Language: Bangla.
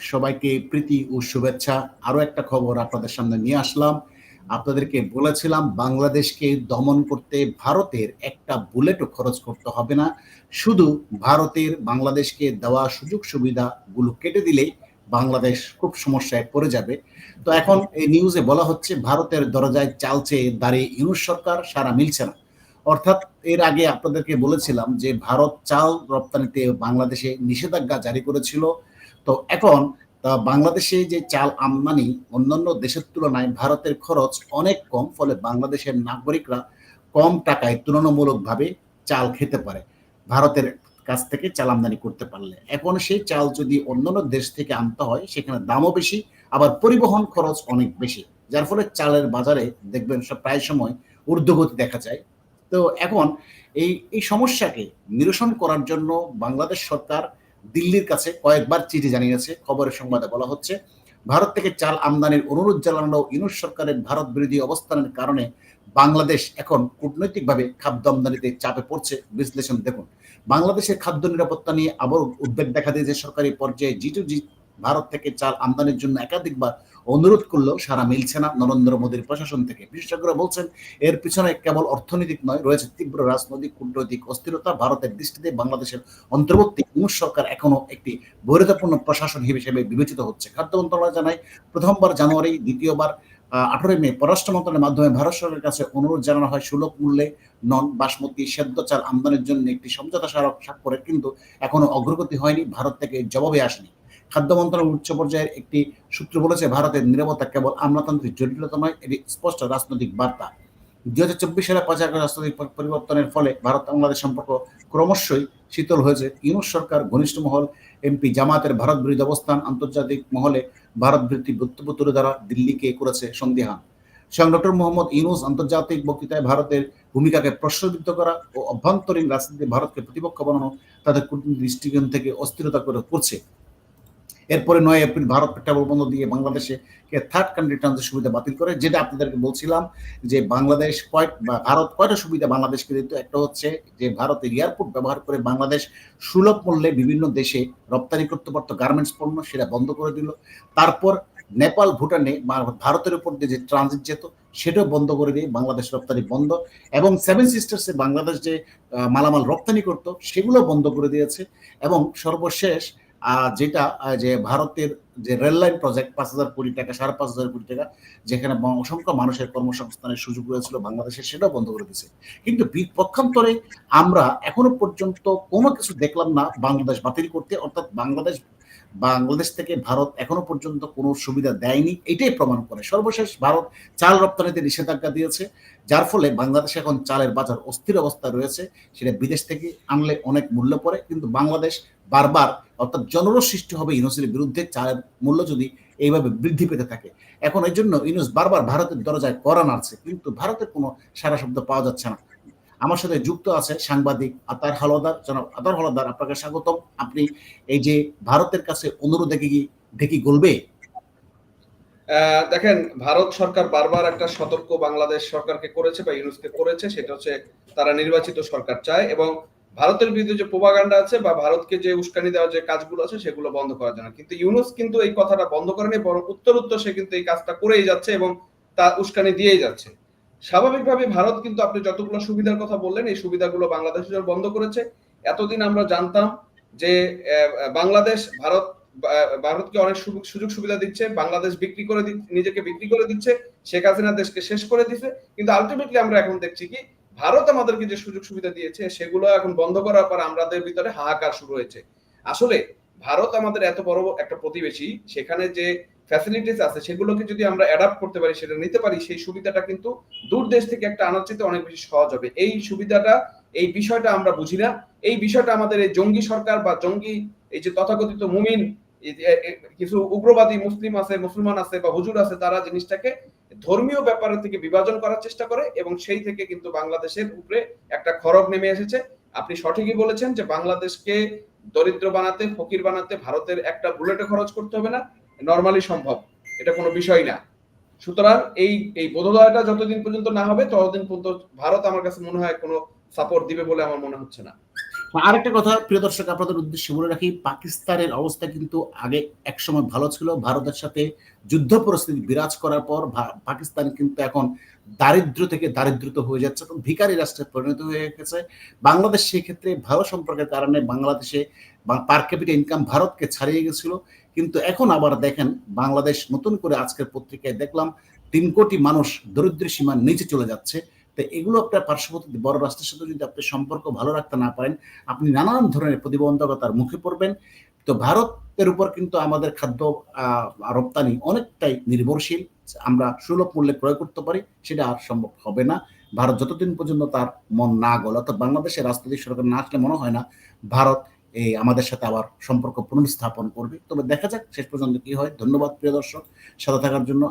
সবাইকে প্রীতি ও শুভেচ্ছা। আরও একটা খবর আপনাদের সামনে নিয়ে আসলাম। আপনাদেরকে বলেছিলাম, বাংলাদেশকে দমন করতে ভারতের একটা বুলেটও খরচ করতে হবে না। শুধু ভারতের বাংলাদেশকে দেওয়া সুযোগ সুবিধাগুলো কেটে দিলেই বাংলাদেশ খুব সমস্যায় পড়ে যাবে। তো এখন এই নিউজে বলা হচ্ছে, ভারতের দরজায় চাল চেয়ে দাঁড়িয়ে ইউনুস সরকার সারা মিলছে না। অর্থাৎ এর আগে আপনাদেরকে বলেছিলাম যে, ভারত চাল রপ্তানিতে বাংলাদেশে নিষেধাজ্ঞা জারি করেছিল। তো এখন বাংলাদেশে যে চাল আমদানি অন্যান্য দেশের তুলনায় ভারতের খরচ অনেক কম, ফলে বাংলাদেশের নাগরিকরা কম টাকায় তুলনামূলকভাবে চাল খেতে পারে। ভারতের কাছ থেকে চাল আমদানি করতে পারলে। এখন সেই চাল যদি অন্যান্য দেশ থেকে আনতে হয়, সেখানে দামও বেশি, আবার পরিবহন খরচ অনেক বেশি, যার ফলে চালের বাজারে দেখবেন সব প্রায় সময় ঊর্ধ্বগতি দেখা যায়। তো এখন এই এই সমস্যাকে নিরসন করার জন্য বাংলাদেশ সরকার দিল্লির কাছে কয়েকবার চিঠি জানিয়েছে। খবরের সংবাদে বলা হচ্ছে, ভারত থেকে চাল আমদানির অনুরোধ জানানো ইউনুস সরকারের ভারত বিরোধী অবস্থানের কারণে বাংলাদেশ এখন কূটনৈতিকভাবে খাদ্য আমদানিতে চাপে পড়ছে। বিশ্লেষণ দেখুন, বাংলাদেশের খাদ্য নিরাপত্তা নিয়ে আবার উদ্বেগ দেখা দিয়েছে সরকারি পর্যায়ে জি টু জি ভারত থেকে চাল আমদানির জন্য একাধিকবার অনুরোধ করলেও সারা মিলছে না নরেন্দ্র মোদীর প্রশাসন থেকে। বিশেষজ্ঞরা বলছেন, এর পিছনে কেবল অর্থনৈতিক নয়, রয়েছে তীব্র রাজনৈতিক, কূটনৈতিক অস্থিরতা, ভারতের দৃষ্টিতে বাংলাদেশের অন্তর্বর্তী ইউনুস সরকার এখনও একটি বৈরতাপূর্ণ প্রশাসন হিসেবে বিবেচিত হচ্ছে। খাদ্য মন্ত্রণালয় জানায়, প্রথমবার জানুয়ারি, দ্বিতীয়বার আঠারোই মে, পররাষ্ট্র মন্ত্রণালয়ের মাধ্যমে ভারত সরকারের কাছে অনুরোধ জানানো হয়, সুলভ মূল্যে নন বাসমতি সেদ্ধ চাল আমদানির জন্য একটি সমঝোতা স্মারক স্বাক্ষরের, কিন্তু এখনও অগ্রগতি হয়নি, ভারত থেকে জবাবে আসেনি। খাদ্য মন্ত্রণালয় উচ্চ পর্যায়ের একটি সূত্র বলেছে, ভারতের নিরাপত্তা কেবল আমলাতান্ত্রিক জটিলতা নয়, এটি স্পষ্ট রাজনৈতিক বার্তা। দুই হাজার চব্বিশ সালে পাঁচ পঁচাশ রাজনৈতিক পরিবর্তনের ফলে ভারত বাংলাদেশ সম্পর্ক ক্রমশই শীতল হয়েছে। ইউনুস সরকার, ঘনিষ্ঠ মহল, এমপি জামাতের ভারত বিরোধী অবস্থান, আন্তর্জাতিক মহলে ভারত বৃত্তি বক্তব্য তুলে ধরা দিল্লিকে করেছে সন্দেহান। স্বয়ং ডক্টর মোহাম্মদ ইউনুস আন্তর্জাতিক বক্তৃতায় ভারতের ভূমিকাকে প্রশ্নবিদ্ধ করা ও অভ্যন্তরীণ রাজনীতি ভারতকে প্রতিপক্ষ বানানো তাদের কূটনীতি দৃষ্টিকোণ থেকে অস্থিরতা করে করছে এরপরে নয় এপ্রিল ভারত পেট্রোল বন্ধ দিয়ে বাংলাদেশে থার্ড কান্ট্রি ট্রানজিট সুবিধা বাতিল করে, যেটা আপনাদেরকে বলছিলাম যে বাংলাদেশ কয়েক, বা ভারত কয়টা সুবিধা বাংলাদেশকে দিত? একটা হচ্ছে যে ভারতের এয়ারপোর্ট ব্যবহার করে বাংলাদেশ সুলভ মূল্যে বিভিন্ন দেশে রপ্তানি করতে পারতো গার্মেন্টস পণ্য সেটা বন্ধ করে দিল। তারপর নেপাল, ভুটানে ভারতের উপর দিয়ে যে ট্রানজিট যেত, সেটাও বন্ধ করে দিয়ে বাংলাদেশ রপ্তানি বন্ধ এবং সেভেন সিস্টার্সে বাংলাদেশ যে মালামাল রপ্তানি করতো সেগুলো বন্ধ করে দিয়েছে এবং সর্বশেষ যেটা যে ভারতের যে রেললাইন প্রজেক্ট পাঁচ হাজার কোটি টাকা, সাড়ে পাঁচ হাজার কোটি টাকা, যেখানে অসংখ্য মানুষের কর্মসংস্থানের সুযোগ রয়েছিল বাংলাদেশে, সেটাও বন্ধ করে দিয়েছে। কিন্তু পক্ষান্তরে আমরা এখনও পর্যন্ত কোনো কিছু দেখলাম না বাংলাদেশ বাতিল করতে, অর্থাৎ বাংলাদেশ বাংলাদেশ থেকে ভারত এখনও পর্যন্ত কোনো সুবিধা দেয়নি। এটাই প্রমাণ করে। সর্বশেষ ভারত চাল রপ্তানিতে নিষেধাজ্ঞা দিয়েছে, যার ফলে বাংলাদেশে এখন চালের বাজার অস্থির অবস্থা রয়েছে। সেটা বিদেশ থেকে আনলে অনেক মূল্য পড়ে, কিন্তু বাংলাদেশ বারবার অর্থাৎ জনরস সৃষ্টি হবে ইউনুসের বিরুদ্ধে, চালের মূল্য যদি এইভাবে বৃদ্ধি পেতে থাকে। এখন এই জন্য ইউনুস বারবার ভারতের দরজায় করা নাড়ছে, কিন্তু ভারতের কোনো সারা শব্দ পাওয়া যাচ্ছে না। আমার সাথে যুক্ত আছে সাংবাদিক আতার হলদার। জনাব আতার হলদার, আপনাকে স্বাগতম। আপনি এই যে ভারতের কাছে অনুরোধ দেখে কি ঢেকি গলবে? দেখেন, ভারত সরকার বারবার একটা সতর্ক বাংলাদেশ সরকারকে করেছে বা ইউনুসকে করেছে, সেটা হচ্ছে তারা নির্বাচিত সরকার চায় এবং ভারতের বিরুদ্ধে যে প্রভাগান্ডা আছে বা ভারতকে যে উস্কানি দেওয়ার যে কাজগুলো আছে, সেগুলো বন্ধ করার জন্য। কিন্তু ইউনুস কিন্তু এই কথাটা বন্ধ করেনি, বরং উত্তর উত্তর সে কিন্তু এই কাজটা করেই যাচ্ছে এবং তা উস্কানি দিয়েই যাচ্ছে। স্বাভাবিকভাবে ভারত কিন্তু আপনি যতগুলো সুবিধার কথা বললেন, এই সুবিধাগুলো বাংলাদেশের জন্য বন্ধ করেছে। এতদিন আমরা জানতাম যে বাংলাদেশ, ভারত ভারতকে অনেক সুযোগ সুবিধা দিচ্ছে, বাংলাদেশ বিক্রি করে নিজেকে বিক্রি করে দিচ্ছে, শেখ হাসিনা দেশকে শেষ করে দিচ্ছে কিন্তু আলটিমেটলি আমরা এখন দেখছি কি, ভারত আমাদেরকে যে সুযোগ সুবিধা দিয়েছে, সেগুলো এখন বন্ধ করার পর আমাদের ভিতরে হাহাকার শুরু হয়েছে। আসলে ভারত আমাদের এত বড় একটা প্রতিবেশী, সেখানে যে ফ্যাসিলিটিস আছে, সেগুলোকে যদি আমরা অ্যাডাপ্ট করতে পারি, সেটা নিতে পারি, সেই সুবিধাটা কিন্তু দূর দেশ থেকে একটা আনার চেয়ে অনেক বেশি সহজ হবে। এই সুবিধাটা, এই বিষয়টা আমরা বুঝি না। এই বিষয়টা আমাদের এই জঙ্গি সরকার বা জঙ্গি, এই যে তথাকথিত মুমিন কিছু উগ্রবাদী মুসলিম আছে, মুসলমান আছে বা হুজুর আছে, তারা জিনিসটাকে ধর্মীয় ব্যাপারের থেকে বিভাজন করার চেষ্টা করে এবং সেই থেকে কিন্তু বাংলাদেশের উপরে একটা খরগ নেমে এসেছে। আপনি সঠিকই বলেছেন যে বাংলাদেশকে দরিদ্র বানাতে, ফকির বানাতে ভারতের একটা বুলেটে খরচ করতে হবে না নর্মালি সম্ভব। এটা কোনো বিষয় না। সুতরাং এই এই বোধোদয়টা যতদিন পর্যন্ত না হবে, ততদিন পর্যন্ত ভারত আমার কাছে মনে হয় কোনো সাপোর্ট দিবে বলে আমার মনে হচ্ছে না। আরেকটা কথা, প্রিয় দর্শক, আপনাদের উদ্দেশ্যে বলে রাখি, পাকিস্তানের অবস্থা কিন্তু আগে একসময় ভালো ছিল। ভারতের সাথে যুদ্ধ পরিস্থিতি বিরাজ করার পর পাকিস্তান কিন্তু এখন দারিদ্র থেকে দারিদ্রত হয়ে যাচ্ছে এবং ভিকারি রাষ্ট্রে পরিণত হয়ে গেছে। বাংলাদেশ সেই ক্ষেত্রে ভালো সম্পর্কের কারণে বাংলাদেশে পার ক্যাপিটা ইনকাম ভারতকে ছাড়িয়ে গেছিল। কিন্তু এখন আবার দেখেন, বাংলাদেশ নতুন করে আজকের পত্রিকায় দেখলাম, তিন কোটি মানুষ দরিদ্র সীমার নিচে চলে যাচ্ছে। তো এগুলো আপনার পার্শ্ববর্তী বড় রাষ্ট্রের সাথে যদি আপনি সম্পর্ক ভালো রাখতে না পারেন, আপনি নানান ধরনের প্রতিবন্ধকতার মুখে পড়বেন। তো ভারতের উপর কিন্তু আমাদের খাদ্য রপ্তানি অনেকটাই নির্ভরশীল। আমরা সুলভ মূল্যে ক্রয় করতে পারি, সেটা আর সম্ভব হবে না। ভারত যতদিন পর্যন্ত তার মন না গল, অর্থাৎ বাংলাদেশের রাজনৈতিক সরকার না আসলে মনে হয় না, ভারত এই আমাদের সাথে আবার সম্পর্ক পুনর্স্থাপন করবে। তবে দেখা যাক শেষ পর্যন্ত কি হয়। ধন্যবাদ প্রিয় দর্শক। সাথে থাকার জন্য